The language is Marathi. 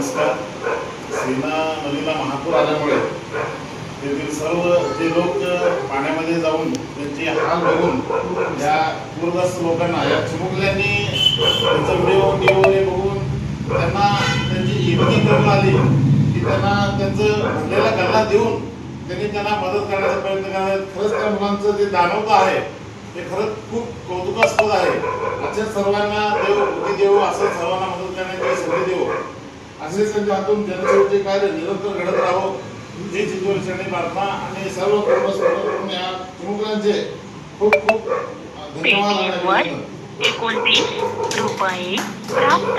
नमस्कार. सीना नदीला महापूर आल्यामुळे तेथील सर्व जे लोक पाण्यामध्ये जाऊन त्यांची हाल बघून या पूरग्रस्त लोकांना या चिमुकल्यांनी त्यांचा व्हिडिओ टीव्हीवर हे बघून त्यांना त्यांची इतकी करून आली की त्यांना त्यांचं भरलेला गल्ला देऊन त्यांनी त्यांना मदत करण्याचा प्रयत्न करण्यात खरंच त्या मुलांचं जे दानवतं आहे ते खरंच खूप कौतुकास्पद आहे. अशा सर्वांना देव बुद्धी देव असं सर्वांना मदत करण्याची संधी देव. असेच त्यांच्या हातून जनसेवेचे कार्य निरंतर घडत राहो ही चितूरचरणी प्रार्थना आणि सर्व कुटुंब या चिमुकल्यांचे खूप खूप धन्यवाद. एकोणतीस रुपये प्राप्त